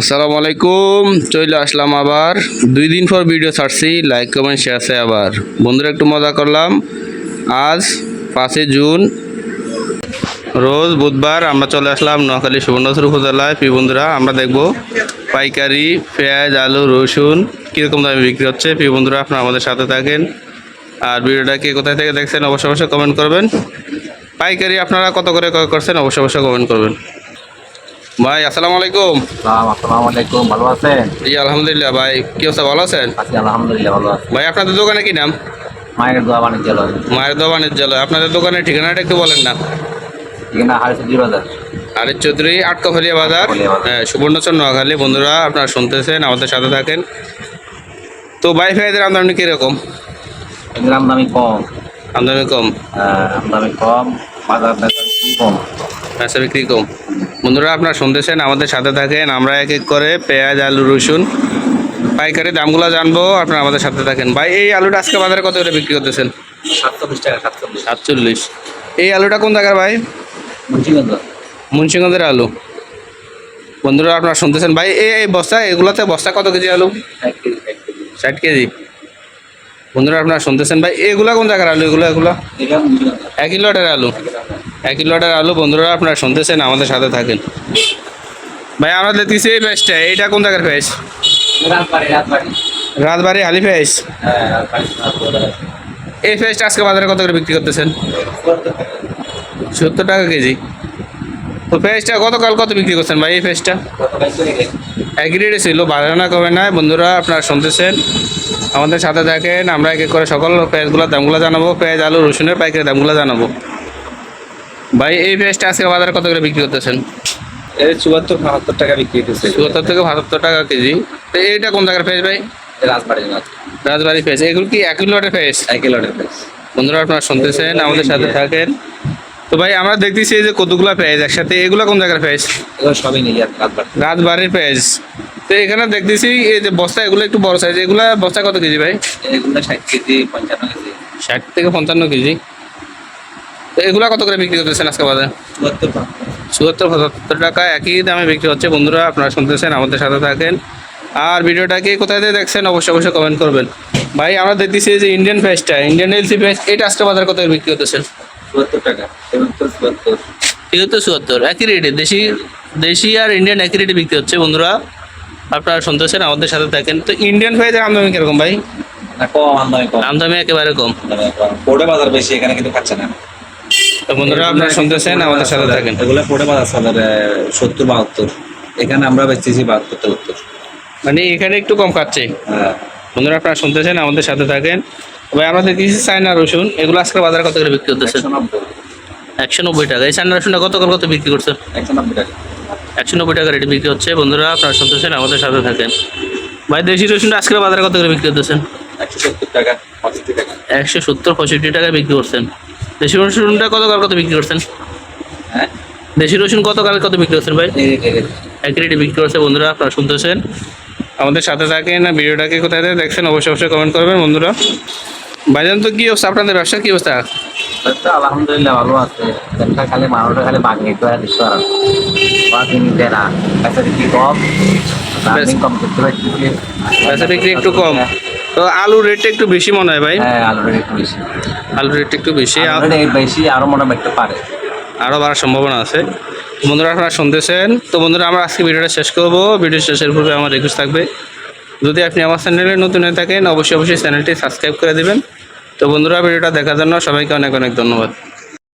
আসসালামু আলাইকুম চলে আসলাম আবার। দুই দিন পর ভিডিও ছাড়ছি লাইক কমেন্ট শেয়ার আছে আবার। বন্ধুরা, একটু মজা করলাম। আজ পাঁচই জুন, রোজ বুধবার আমরা চলে আসলাম নোয়াখালী সুবর্ণচর উপজেলায়। প্রিয় বন্ধুরা, আমরা দেখব পাইকারি, পেঁয়াজ, আলু, রসুন কীরকম দামে বিক্রি হচ্ছে। প্রিয় বন্ধুরা, আপনারা আমাদের সাথে থাকেন। আর ভিডিওটা কে কোথায় থেকে দেখছেন, অবশ্যই অবশ্যই কমেন্ট করবেন। পাইকারি আপনারা কত করে করছেন, অবশ্যই অবশ্যই কমেন্ট করবেন। ভাই আসসালামু আলাইকুম। সালাম আসসালামু আলাইকুম ভালো আছেন? জি আলহামদুলিল্লাহ ভাই কি অবস্থা ভালো আছেন? আছি আলহামদুলিল্লাহ ভালো আছি। ভাই আপনাদের দোকানে কি নাম? মায়ের দোয়া বাণিজ্যালয়। মায়ের দোকানের জল আপনাদের দোকানের ঠিকানাটা একটু বলেন না। এখানে হারিসুদ্দি বাজার। আরে চৌধুরী আটকাফলিয়া বাজার। বাজার। হ্যাঁ সুবর্ণচর নোয়াখালী। বন্ধুরা আপনারা শুনতেছেন আমাদের সাথে থাকেন। তো ভাই ভাইদের আমদানি কীরকম? আমদামি কম। আমদানি কম? আমদানি কম বাজার কম। ব্যবসা বিক্রি কম? বন্ধুরা আপনারা শুনতেছেন আমাদের সাথে থাকেন আমরা এক এক করে পেঁয়াজ আলু রসুন। পাইকারি দামগুলো জানব আপনারা আমাদের সাথে থাকেন। ভাই এই আলুটা আজকে বাজারে কত করে বিক্রি করতেছেন? সাতচল্লিশ টাকা সাতচল্লিশ। এই আলুটা কোন জায়গার ভাই? মুন্সিগঞ্জ মুন্সিগঞ্জের আলু। বন্ধুরা আপনারা শুনতেছেন ভাই এই এই বস্তা এগুলোতে বস্তা কত কেজি আলু? ষাট কেজি। বন্ধুরা আপনারা শুনতেছেন ভাই এগুলা কোন জায়গার আলু এগুলো এগুলো? এক মুন্সিগঞ্জ একই লটের আলু। একই লটের আলু বন্ধুরা আপনারা শুনতেছেন আমাদের সাথে থাকেন। ভাই আমরা দেখতেছি এই পেঁয়াজটা এইটা কোন জায়গার রাজবাড়ি রাজবাড়ি। হালি রাজবাড়ি। এই পেঁয়াজটা আজকে বাজারে কত করে বিক্রি করতেছেন? সত্তর টাকা কেজি। তো পেঁয়াজটা গতকাল কত বিক্রি করছেন ভাই এই গতকাল এক রেটে ছিল বাড়ে না কমে না বন্ধুরা আপনারা শুনতেছেন আমাদের সাথে থাকেন আমরা এক এক করে সকল পেঁয়াজগুলোর দামগুলো জানাব। পেঁয়াজ আলু রসুনের পাইকারি দামগুলো জানাব। ভাই এই পেঁয়াজটা আজকে বাজারে কত করে বিক্রি করতেছেন? এই চুয়াত্তর বাহাত্তর টাকা বিক্রি হতেছে চুয়াত্তর থেকে বাহাত্তর টাকা কেজি। তো এইটা কোন জায়গার পেঁয়াজ ভাই? রাজবাড়ি রাজবাড়ি পেঁয়াজ এগুলো কি এক কিলোটের পেঁয়াজ এক কিলোটের প্রাইস বন্ধুরা আপনারা শুনতেছেন আমাদের সাথে থাকেন। তো ভাই আমরা দেখতেছি এই যে কতগুলা পেঁয়াজ একসাথে। এগুলো কোন জায়গার পেঁয়াজ সবই রাজবাড়ি। রাজবাড়ির পেঁয়াজ তো এখানে দেখতেছি এই যে বস্তা এগুলো একটু বড় সাইজ এগুলা বস্তা কত কেজি ভাই? এগুলো ষাট কেজি পঞ্চান্ন কেজি। ষাট থেকে পঞ্চান্ন কেজি। তো এগুলা কত করে বিক্রি করতেছেন আজকে বাজারে? চুয়াত্তর পঁচাত্তর টাকা। একই দামে বিক্রি হচ্ছে। বন্ধুরা আপনারা শুনতেছেন আমাদের সাথে থাকেন। আর ভিডিওটাকে কোথায় দিয়ে দেখছেন অবশ্যই অবশ্যই কমেন্ট করবেন। ভাই আমরা দেখতেছি যে ইন্ডিয়ান ফেসটা ইন্ডিয়ান এলসি ফেস এটা আজকে বাজারে কত করে বিক্রি করতেছেন চুয়াত্তর টাকা চুয়াত্তর একই রেটে দেশি দেশি আর ইন্ডিয়ান একই রেটে বিক্রি হচ্ছে বন্ধুরা। আপনারা শুনতেছেন আমাদের সাথে থাকেন। তো ইন্ডিয়ান ফেজের আমদানি কীরকম ভাই? কম আমদানি কম। আমদানি একেবারে কম। পোড়ে বাজার বেশি এখানে কিন্তু খাচ্ছে না। তো বন্ধুরা আপনারা শুনতেছেন আমাদের সাথে থাকেন। এগুলো পোড়ে বাজার বাজার সত্তর বাহাত্তর। এখানে আমরা বেচতেছি বাহাত্তর তেহত্তর মানে এখানে একটু কম খাচ্ছে। হ্যাঁ। বন্ধুরা আপনারা শুনতেছেন আমাদের সাথে থাকেন। ভাই আমরা দেখতেছি চায়না রসুন। এগুলো আজকে বাজারে কত করে বিক্রি করতেছেন একশো নব্বই। টাকা। এই চায়না রসুনটা গতকাল কত বিক্রি করছেন একশো নব্বই টাকা। একশো নব্বই টাকা রেটে বিক্রি হচ্ছে। বন্ধুরা আপনারা শুনতেছেন আমাদের সাথে থাকেন। ভাই দেশি রসুনটা আজকে বাজারে কত করে বিক্রি করতেছেন একশো সত্তর টাকা পঁয়ষট্টি টাকা। একশো সত্তর পঁয়ষট্টি টাকায় বিক্রি করছেন। দেশি রসুনটা কত কতকাল কত বিক্রি করছেন? হ্যাঁ? দেশি রসুন কত কতকাল কত বিক্রি করছেন ভাই? এক রেটে বিক্রি করছে বন্ধুরা আপনারা শুনতেছেন। আমাদের সাথে থাকেন ভিডিওটাকে কোথায় থেকে দেখছেন অবশ্যই অবশ্যই কমেন্ট করবেন বন্ধুরা। ভাইজান তো কি অবস্থা আপনাদের ব্যবসা? কি অবস্থা? তো আলহামদুলিল্লাহ ভালো আছে। একটা খালি মানুষটা খালি বাকি নিতে পারে দিতে পারে বাকি নিতে না কম করতে পারছি বিক্রি একটু কম। তো আলুর রেটটা একটু বেশি মনে হয় ভাই। হ্যাঁ আলুর একটু বেশি। আলুর রেটটা একটু বেশি। আলুর বেশি আরও মনে হয় একটু পারে। আরও বাড়ার সম্ভাবনা আছে। বন্ধুরা আপনারা শুনতেছেন? তো বন্ধুরা আমরা আজকে ভিডিওটা শেষ করব। ভিডিও শেষের পূর্বে আমার রিকোয়েস্ট থাকবে যদি আপনি আমার চ্যানেলে নতুন হয়ে থাকেন অবশ্যই অবশ্যই চ্যানেলটি সাবস্ক্রাইব করে দেবেন। তো বন্ধুরা ভিডিওটা দেখার জন্য সবাইকে অনেক অনেক ধন্যবাদ।